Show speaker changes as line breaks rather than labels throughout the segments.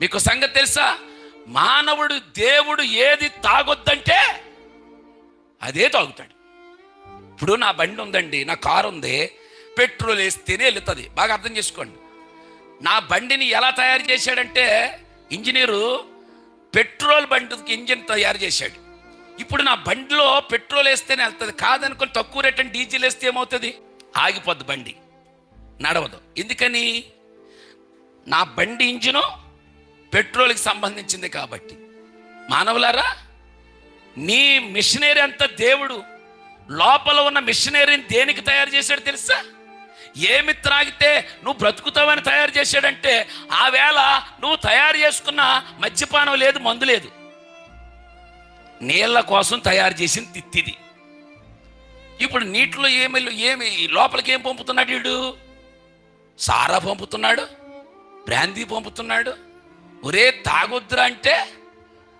మీకు సంగతి తెలుసా? మానవుడు దేవుడు ఏది తాగొద్దంటే అదే తాగుతాడు. ఇప్పుడు నా బండి ఉందండి నా కారు ఉంది పెట్రోల్ వేస్తేనే వెళుతుంది. బాగా అర్థం చేసుకోండి. నా బండిని ఎలా తయారు చేశాడంటే ఇంజనీరు పెట్రోల్ బండికి ఇంజిన్ తయారు చేశాడు. ఇప్పుడు నా బండిలో పెట్రోల్ వేస్తేనే వెళ్తుంది. కాదనుకుని తక్కువ రేట్ అని డీజిల్ వేస్తే ఏమవుతుంది? ఆగిపోద్ది బండి. నడవదు. ఎందుకని? నా బండి ఇంజిను పెట్రోల్కి సంబంధించింది కాబట్టి. మానవులారా నీ మిషనరీ అంతా దేవుడు లోపల ఉన్న మిషనరీని దేనికి తయారు చేశాడు తెలుసా? ఏమి త్రాగితే నువ్వు బ్రతుకుతావని తయారు చేశాడంటే ఆ వేళ నువ్వు తయారు చేసుకున్న మద్యపానం లేదు మందు లేదు. నీళ్ళ కోసం తయారు చేసిన తిత్తిది. ఇప్పుడు నీటిలో ఏమి ఏమి లోపలికి ఏం పంపుతున్నాడు వీడు? సారా పంపుతున్నాడు? బ్రాందీ పంపుతున్నాడు? ఒరే తాగొద్దురా అంటే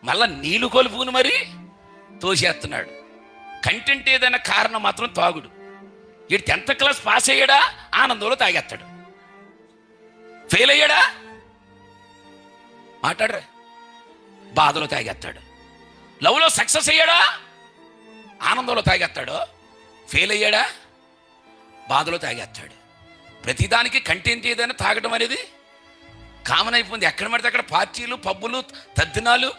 మళ్ళా నీళ్ళు కొలుపుకుని మరి తోసేస్తున్నాడు. కంటెంట్ ఏదైనా కారణం మాత్రం తాగుడు. వీడు టెన్త్ క్లాస్ పాస్ అయ్యాడా? ఆనందంలో తాగేస్తాడు. ఫెయిల్ అయ్యాడా? మాట్లాడరా. బాధలో తాగేస్తాడు. లవ్లో సక్సెస్ అయ్యాడా? ఆనందంలో తాగేస్తాడు. ఫెయిల్ అయ్యాడా? బాధలో తాగేస్తాడు. ప్రతిదానికి కంటెంట్ ఏదైనా తాగడం అనేది కామన్ అయిపోయింది. ఎక్కడ పడితే అక్కడ పార్టీలు పబ్బులు తద్దినాలు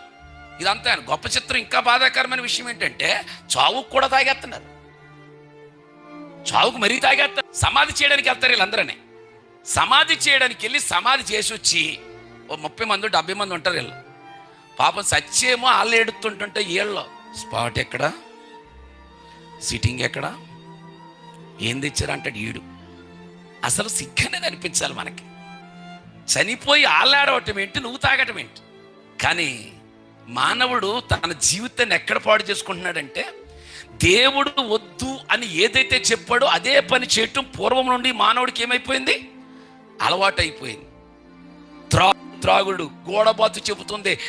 ఇదంతా. గొప్ప చిత్రం ఇంకా బాధాకరమైన విషయం ఏంటంటే చావుకు కూడా తాగేస్తున్నారు. చావుకు మరీ తాగేస్తారు సమాధి చేయడానికి వెళ్తారు వీళ్ళందరనే. సమాధి చేయడానికి వెళ్ళి సమాధి చేసి వచ్చి ఓ ముప్పై మంది డెబ్బై మంది ఉంటారు వీళ్ళు. పాపం సచ్చేమో వాళ్ళు ఏడుతుంటుంటే వీళ్ళు స్పాట్ ఎక్కడ? సిట్టింగ్ ఎక్కడ? ఏం తెచ్చారంటాడు ఈడు. అసలు సిగ్గనేది అనిపించాలి మనకి. చనిపోయి ఆలాడవటం ఏంటి? నువ్వు తాగటం ఏంటి? కానీ మానవుడు తన జీవితాన్ని ఎక్కడ పాడు చేసుకుంటున్నాడంటే దేవుడు వద్దు అని ఏదైతే చెప్పాడో అదే పని చేయటం పూర్వం నుండి మానవుడికి ఏమైపోయింది? అలవాటైపోయింది. త్రా త్రాగుడు గోడబాతు చెబుతుంది.